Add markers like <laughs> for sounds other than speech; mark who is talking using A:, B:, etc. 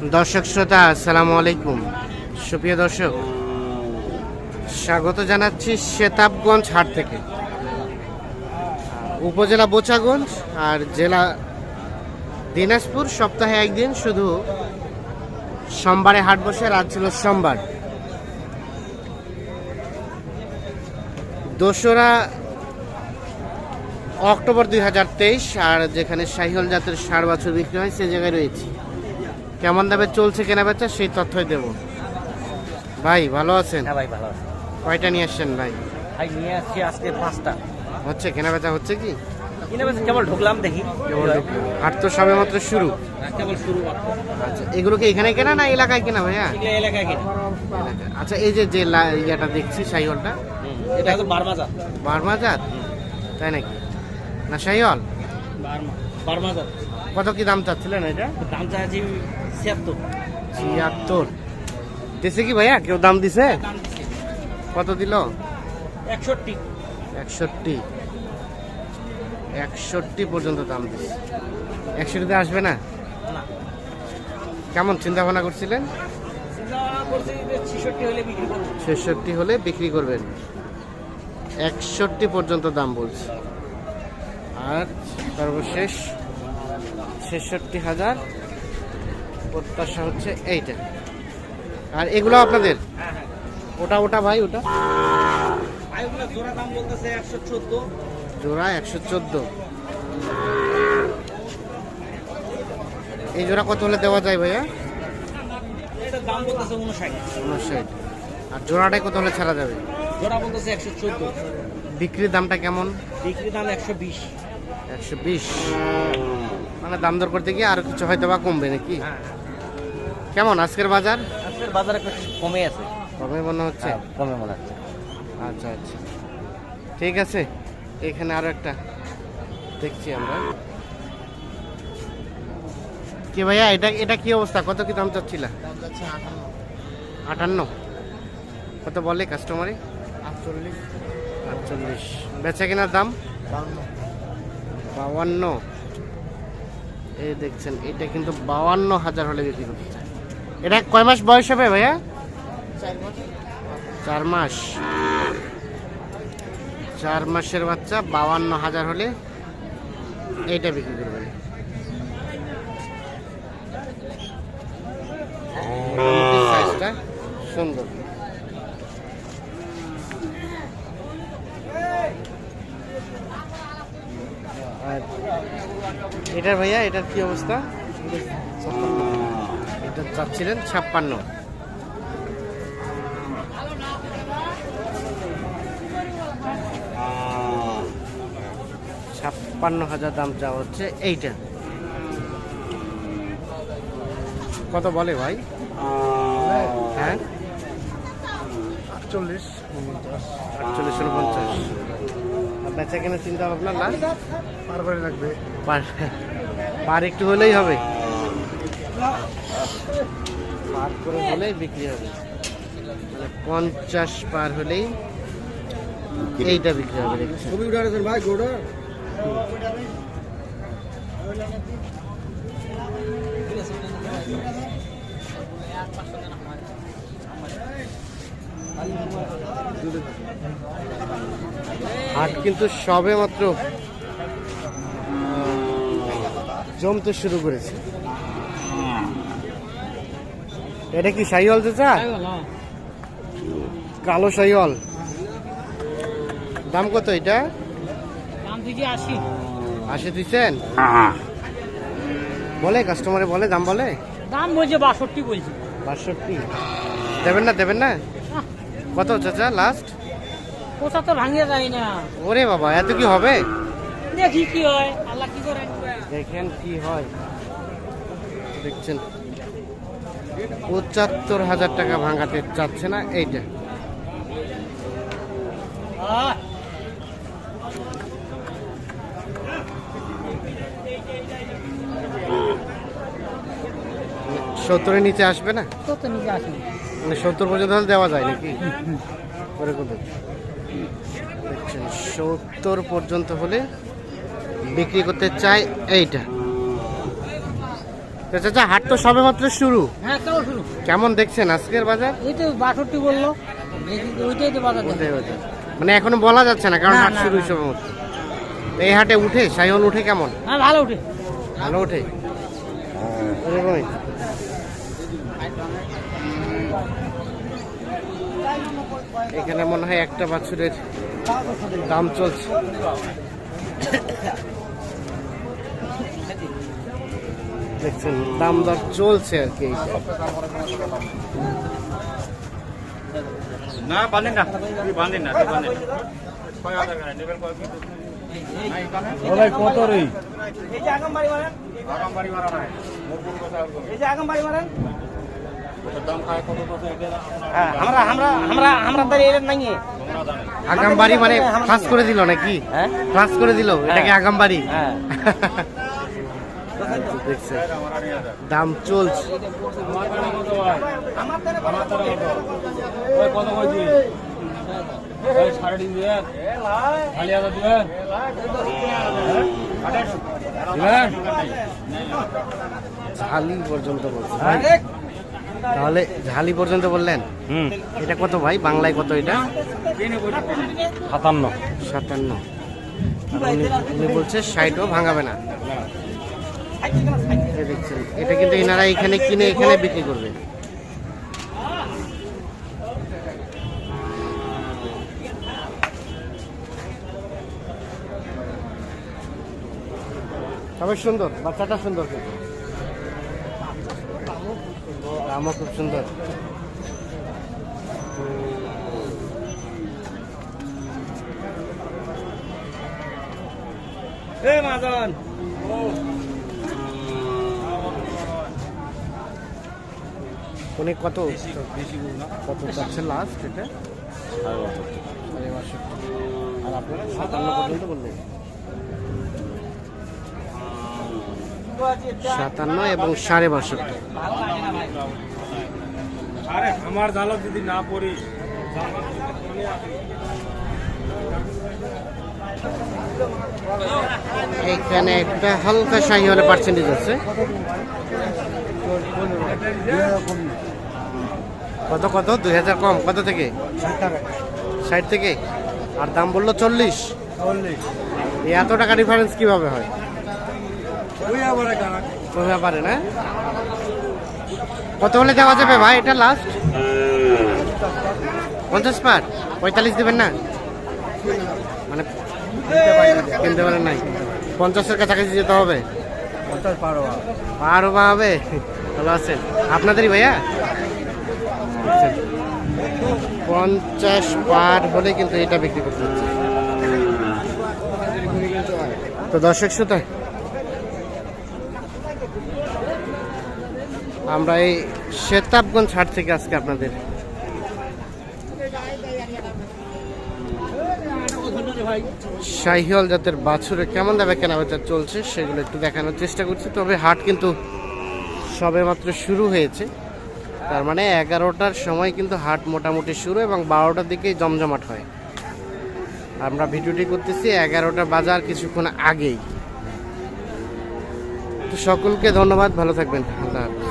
A: দর্শক শ্রোতা, আসসালামু আলাইকুম। সুপ্রিয় দর্শক, স্বাগত জানাচ্ছি শেতাবগঞ্জ হাট থেকে। উপজেলা বোচাগঞ্জ আর জেলা দিনাজপুর সপ্তাহে একদিন শুধু সোমবারে হাট বসে, রাত ছিল সোমবার। দোসরা অক্টোবর দুই হাজার তেইশ, আর যেখানে সাহিহল জাতের ষাট বছর বিক্রি হয়, সে জায়গায় রয়েছে। কেমন দামে চলছে কেনা বেচা সেই তথ্যই দেব। ভাই ভালো আছেন?
B: হ্যাঁ ভাই ভালো আছে।
A: কয়টা নিয়ে আসছেন ভাই?
B: ভাই নিয়ে আসছি আজকে পাঁচটা।
A: হচ্ছে কেনা বেচা হচ্ছে কি?
B: কিনে বেশি কেবল ঢুকলাম দেখি।
A: হাট তো সবে মাত্র শুরু।
B: হ্যাঁ, কেবল শুরু
A: আচ্ছা এগুলো কি এখানে কেনা না এলাকায় কেনা ভাইয়া?
B: এলাকায় কিনে।
A: আচ্ছা এই যে যে ইয়েটা দেখছি সাইহলটা।
B: এটা তো বারমা জাত
A: বার্মা জাত তাই নাকি? না সাইহল?
B: বারমা বারমা জাত
A: কত কি দাম চাচ্ছিলেন এটা?
B: দাম চাচ্ছি ছিয়াত্তর।
A: ছিয়াত্তর। দিছে কি ভাইয়া? কেউ দাম দিছে? কত দিল?
B: একষট্টি।
A: একষট্টি। একষট্টি পর্যন্ত দাম দিচ্ছে একষট্টিতে আসবে না? কেমন চিন্তা ভাবনা করছিলেন
B: ছেষট্টি হলে বিক্রি
A: করবেন। একষট্টি পর্যন্ত দাম বলছে। আর সর্বশেষ ছেষট্টি হাজার। প্রত্যাশা হচ্ছে এইটা। আর এগুলো আপনাদের?
B: হ্যাঁ হ্যাঁ।
A: ওটা ওটা ভাই ওটা?
B: ভাই জোড়া একশো চোদ্দ।
A: এই জোড়া কত হলে দেওয়া যায় ভাইয়া?
B: দাম বলতেছে উনষাট।
A: উনষাট। আর জোড়াটাই কত হলে ছাড়া যাবে?
B: জোড়া বলতেছে একশো চোদ্দ।
A: বিক্রির দামটা কেমন?
B: বিক্রির দাম একশো বিশ।
A: একশো বিশ। মানে দাম দর করতে গিয়ে আরও কিছু হয়তো বা কমবে নাকি?
B: হ্যাঁ।
A: কেমন আজকের বাজার?
B: আজকের বাজারে একটু কমে আছে।
A: কমে মনে হচ্ছে?
B: হ্যাঁ, কমে মনে হচ্ছে।
A: আচ্ছা আচ্ছা। ঠিক আছে এখানে আরও একটা দেখছি আমরা। কি ভাইয়া এটা এটা কি অবস্থা? কত কি দাম চাচ্ছিল? আটান্ন। কত বলে কাস্টমারে
C: আটচল্লিশ।
A: আটচল্লিশ। বেচা কেনার দাম? বাউান্ন। এই দেখছেন এটা কিন্তু বাউান্ন হাজার হলে বিক্রি করতে চায়। এটা কয় মাস বয়স হবে ভাইয়া? চার মাস। চার মাসের বাচ্চা বাউান্ন হাজার হলে এইটা বিক্রি করবেন। সুন্দর আর এটার ভাইয়া এটার কি অবস্থা? এটা চাচ্ছিলেন ছাপ্পান্ন। ছাপ্পান্ন হাজার দাম চাওয়া হচ্ছে এইটা। কত বলে ভাই? হ্যাঁ?
C: আটচল্লিশ
A: আটচল্লিশ উনপঞ্চাশ। বেচা কেনার চিন্তা ভাবনা লাস্ট
C: পার করে লাগবে
A: পার পার একটু হলেই হবে। পার করে হলেই বিক্রি হবে। মানে পঞ্চাশ পার হলেই এইটা বিক্রি হবে
C: ভাই গোড়া
A: হাট কিন্তু সবে মাত্র জমতে শুরু করেছে। এটা কি সাইওয়াল চাচা? কালো সাইওয়াল। দাম কত এটা?
B: দাম থেকে আসি
A: আশি দিচ্ছেন? বলে কাস্টমারে বলে দাম বলে?
B: দাম বলছে বাষট্টি বলছে।
A: বাষট্টি। দেবেন না দেবেন না? কত চাচা লাস্ট
B: কোথা তো ভাঙিয়ে যায় না।
A: ওরে বাবা এত কি হবে?
B: দেখি কি হয় আল্লাহ কি করে?
A: দেখেন কি হয়। দেখছেন? পঁচাত্তর হাজার টাকা ভাঙাতে চাচ্ছে না এইটা। সত্তরের নিচে আসবে না?
B: কত নিচে আসি
A: মানে সত্তর পর্যন্ত হলে দেওয়া যায় নাকি? দেখছেন সত্তর পর্যন্ত হলে বিক্রি করতে চাই এইটা। চাচা হাট তো সবে মাত্র শুরু।
B: হ্যাঁ কেমন শুরু।
A: কেমন দেখছেন আজকের বাজার?
B: এই তো বাষট্টি বলল। ওইটাই তো বাজার
A: মানে এখনও বলা যাচ্ছে না কারণ হাট শুরু। সবে মাত্র এই হাটে উঠে সাইহল উঠে কেমন?
B: হ্যাঁ ভালো উঠে।
A: ভালো ওঠে এখানে মনে হয় একটা বাছুরের দাম চলছে। দেখছেন দাম দর চলছে আর কি।
D: না বাঁধেন না তুই বাঁধেন না তুই বাঁধেন
C: কত রে?
B: এই যে আগাম বাড়ি মারেন
D: আগাম।
B: এই যে আগাম মারেন। হ্যাঁ আমরা আমরা আমরা আমরা তাই এর নাই
A: আগাম বাড়ি মানে ফাঁস করে দিল নাকি?
B: হ্যাঁ?
A: ফাঁস করে দিল এটাকে আগাম বাড়ি
B: হ্যাঁ। <laughs>
A: দেখছেন দাম চলছে। ঝালি পর্যন্ত বলছে। তাহলে ঝালি পর্যন্ত বললেন?
D: হুম।
A: এটা কত ভাই? বাংলায় কত এটা?
D: সাতান্ন।
A: সাতান্ন। উনি- বলছে ষাটও ভাঙাবে না। দেখছেন এটা কিন্তু এনারা এখানে কিনে এখানে বিক্রি করবে। তবে সুন্দর বাচ্চাটা সুন্দর কিন্তু। দামও খুব সুন্দর।
B: এ মাজন
A: উনি কত? কত যাচ্ছে লাস্ট এটা? সাড়ে বাষট্টি। আর আপনারা সাতান্ন পর্যন্ত বললেন? সাতান্ন এবং সাড়ে বাষট্টি।
D: আরে আমার জালত যদি না পড়ি
A: এখানে একটা হালকা শাহি হলে পার্সেন্টেজ আছে। কত কত? দুই হাজার কম। কত থেকে? ষাট থেকে? আর দাম বলল চল্লিশ। এত টাকা ডিফারেন্স কীভাবে হয়? বোঝা পারে না? কত হলে দেওয়া যাবে ভাই এটা লাস্ট পঞ্চাশ পার? পঁয়তাল্লিশ দেবেন না? মানে কিনতে পারেন নাই। পঞ্চাশের কাছাকাছি যেতে হবে।
C: পঞ্চাশ পারো
A: পার হবে। ভালো আছেন। আপনাদেরই ভাইয়া? পঞ্চাশ পার হলে কিন্তু এটা বিক্রি করতে হচ্ছে তো দর্শক শ্রোতা, আমরা এই শেতাবগঞ্জ হাট থেকে আজকে আপনাদের শাহিওয়াল জাতের বাছুরে কেমন দামে কেনাবেচা চলছে সেগুলো একটু দেখানোর চেষ্টা করছি। তবে হাট কিন্তু সবে মাত্র শুরু হয়েছে। তার মানে এগারোটার সময় কিন্তু হাট মোটামুটি শুরু এবং বারোটার দিকেই জমজমাট হয়। আমরা ভিডিওটি করতেছি এগারোটা বাজার কিছুক্ষণ আগেই। তো সকলকে ধন্যবাদ, ভালো থাকবেন। আল্লাহ হাফেজ।